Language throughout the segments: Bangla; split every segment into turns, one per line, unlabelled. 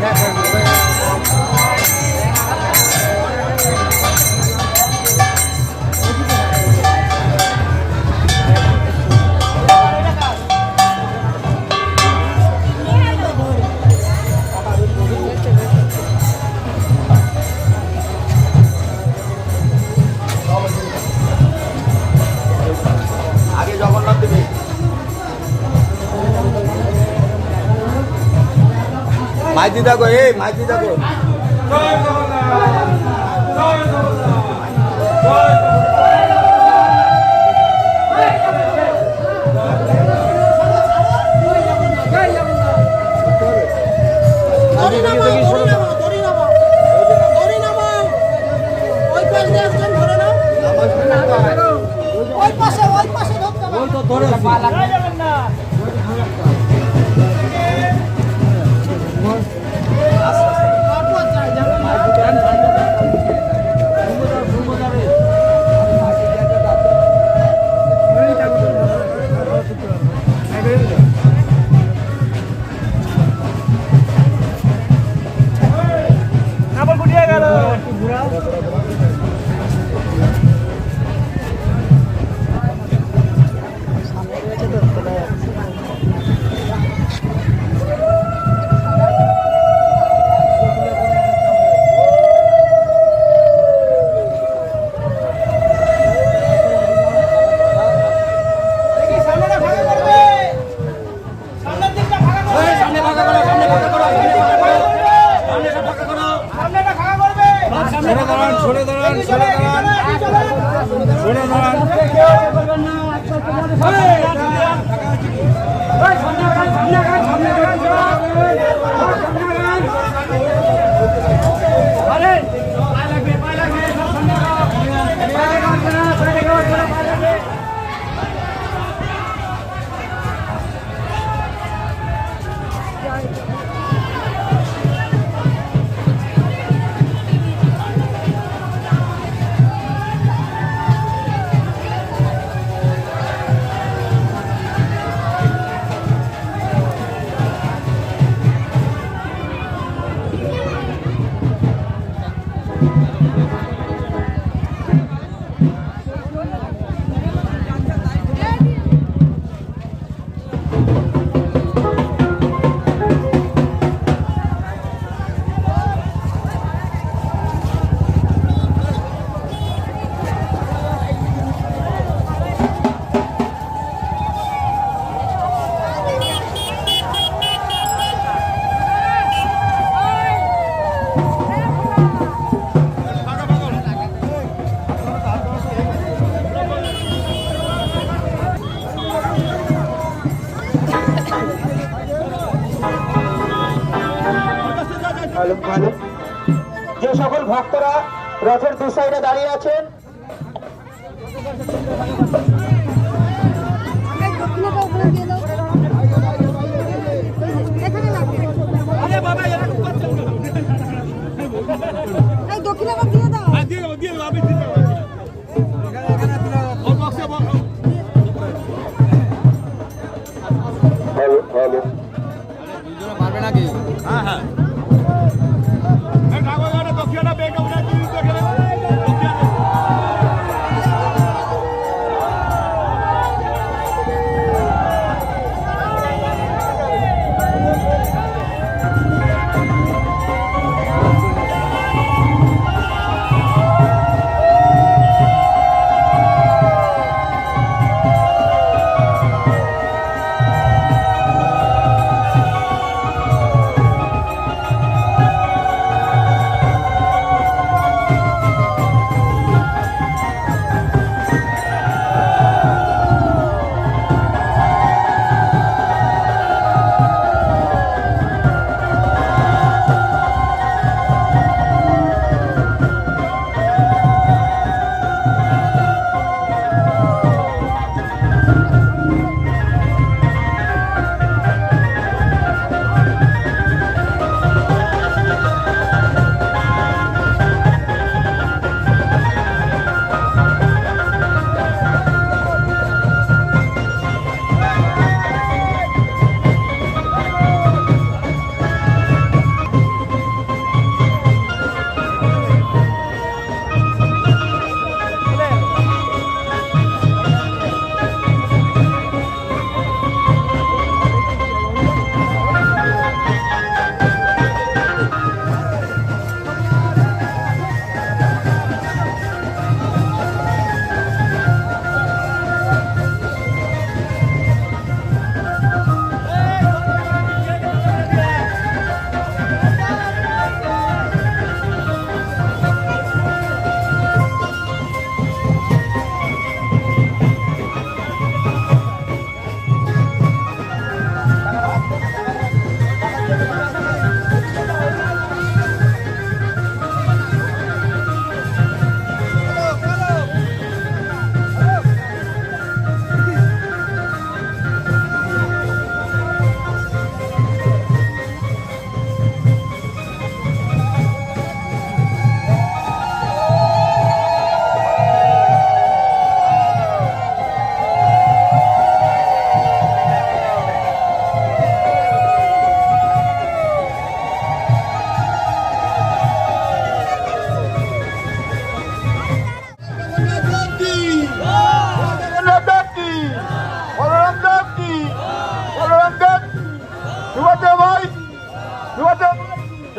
Yeah, মাঝি দেখো এই মাঝি দেখো
ওই পাশে ওই পাশে ধরতে
ওই তো ধরে
না
রথের দু সাইডে দাঁড়িয়ে আছেন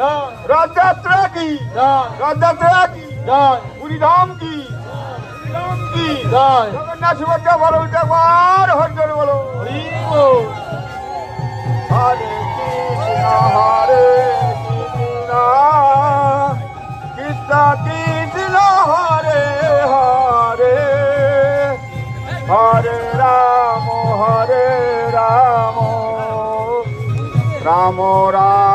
রথযাত্রা কি রথযাত্রা কি পুরীধাম কি কি জগন্নাথ সুভদ্রা বলো একবার হরিজন বলো হরে কৃষ্ণ হরে কৃষ্ণ কৃষ্ণ কৃষ্ণ হরে হরে হরে রাম হরে রাম রাম রাম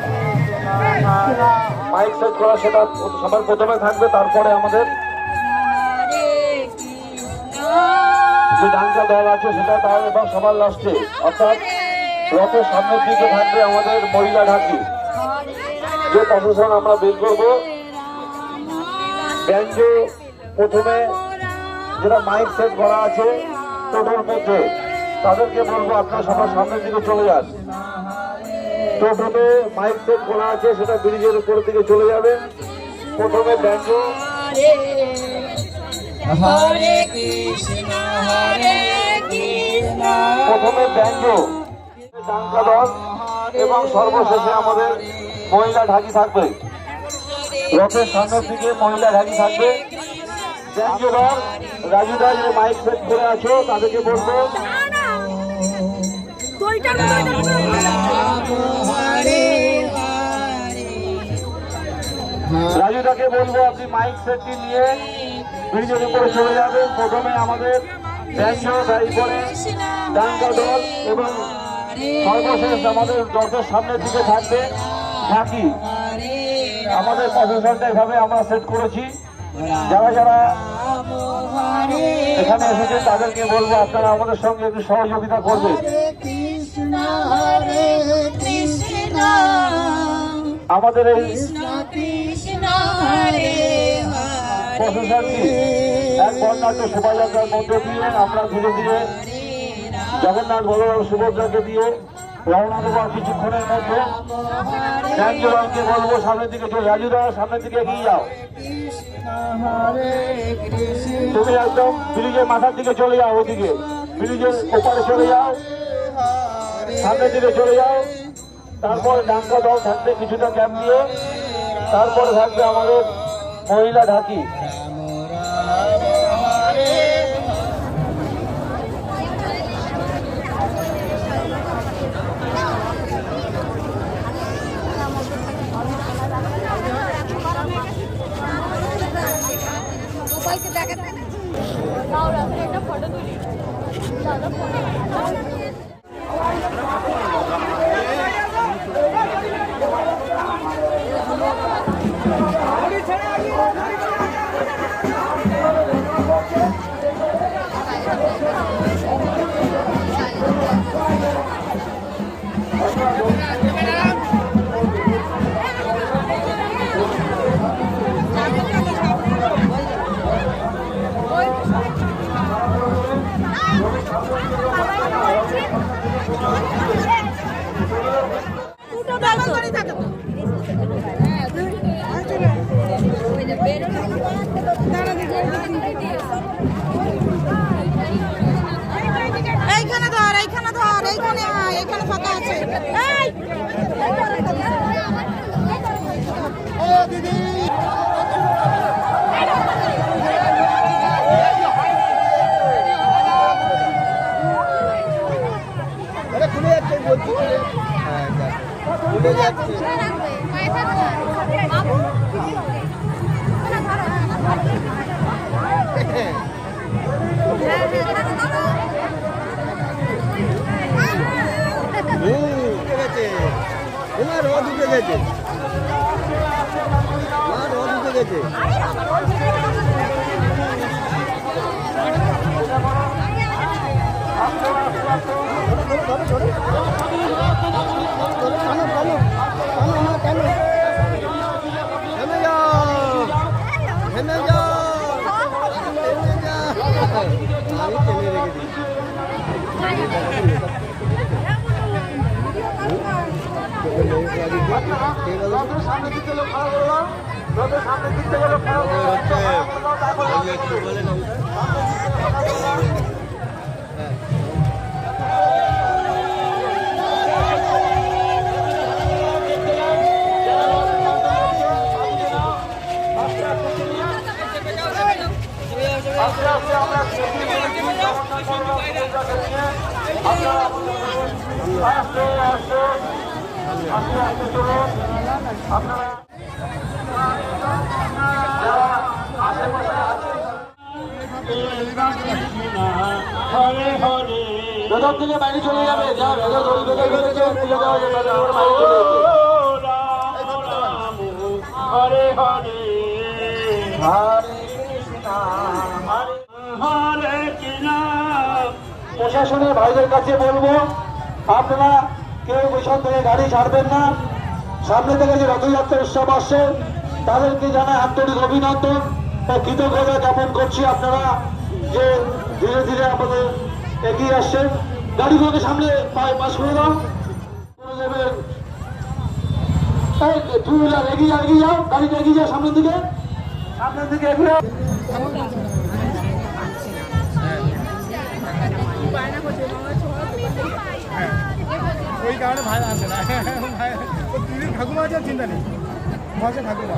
মাইক সেট করা সেটা সবার প্রথমে থাকবে তারপরে আমাদের যে ডানটা দল আছে সেটা তার এবং সবার লাস্টে অর্থাৎ রথের সামনের দিকে থাকবে আমাদের মহিলা ঢাকি যে প্রশাসন আমরা বের করবো ব্যাঞ্জো প্রথমে যেটা মাইক সেট করা আছে টোটোর মধ্যে তাদেরকে বলবো আপনারা সবার সামনের দিকে চলে যান প্রথমে মাইক সেট করা আছে সেটা ব্রিজের উপর থেকে চলে যাবে প্রথমে দেখো প্রথমে ব্যাঙ্গো এবং সর্বশেষে আমাদের মহিলা ঢাকি থাকবে রথের সামনে থেকে মহিলা ঢাকি থাকবে ব্যাঙ্গো দল রাজুদা যে মাইক সেট করে আছো তাদেরকে বলবো রাজুদাকে বলবো আপনি মাইক সেটটি নিয়ে ব্রিজের উপরে চলে যাবেন প্রথমে আমাদের তারপরে ডাঙ্গা দল এবং সর্বশেষ আমাদের দরজার সামনের দিকে থাকবে ঢাকি আমাদের প্রফেশনটা এভাবে আমরা সেট করেছি যারা যারা এখানে এসেছে তাদেরকে বলবো আপনারা আমাদের সঙ্গে একটু সহযোগিতা করবে আমাদের এই এক বর্ণাঢ্য শোভাযাত্রার মধ্য দিয়ে আমরা ধীরে ধীরে জগন্নাথ বলরাম সুভদ্রাকে দিয়ে রওনা দেবো কিছুক্ষণের মধ্যে জ্ঞানজবানকে বলবো সামনের দিকে রাজু দাও সামনের দিকে এগিয়ে যাও তুমি একদম ব্রিজের মাথার দিকে চলে যাও ওদিকে ব্রিজের ওপারে চলে যাও সামনের দিকে চলে যাও তারপর ডাঙ্কা দল থাকতে কিছুটা ক্যাম্প দিয়ে তারপর থাকবে আমাদের মহিলা ঢাকি সবাইকে ফটো তুলি দাদা
Yeah.
সামনে দিতে গেলে খারাপ
প্রশাসনের
ভাইদের কাছে বলবো আপনারা কেউ পেছন থেকে গাড়ি ছাড়বেন না সামনে থেকে যে রথযাত্রা উৎসব আসছে তাদেরকে জানায় আন্তরিক অভিনন্দন ও কৃতজ্ঞতা জ্ঞাপন করছি আপনারা যে ধীরে ধীরে আমাদের এগিয়ে আসছেন গাড়িগুলোকে সামনে পায়ে পাশ করে দাও টু হুইলার এগিয়ে এগিয়ে যাও এগিয়ে যাও সামনের দিকে
ওই কারণে ভাই আসে না ঠাকুমা আছে চিন্তা নেই ঠাকুমা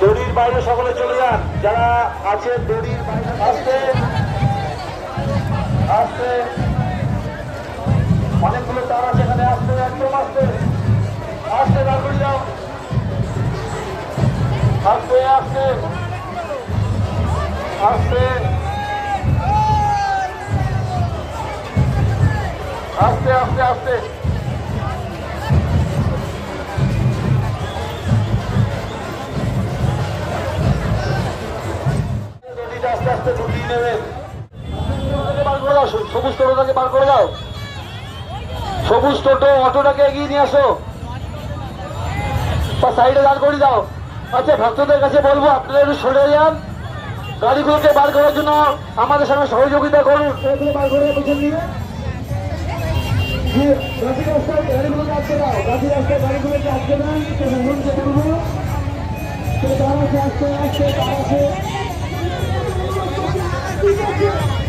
দড়ির বাইরে সকলে চলে যান যারা আছে দড়ির বাইরে আসতে আসতে অনেকগুলো তারা সেখানে আসতে একদম আসতে আসতে তাড়াতাড়ি যাও আসতে আসতে আসতে আস্তে আস্তে আস্তে সবুজ টোটোটাকে বার করে দাও সবুজ টোটো অটোটাকে এগিয়ে নিয়ে আসো বা সাইডে দাঁড় করিয়ে দাও আচ্ছা ভক্তদের কাছে বলবো আপনারা একটু সরে যান গাড়িগুলোকে বার করার জন্য আমাদের সঙ্গে সহযোগিতা করুন বার করে পিছন দিয়ে রাস্তায় গাড়িগুলোকে আটকে দাও রাশি রাস্তায় গাড়িগুলোকে আটকে Thank you.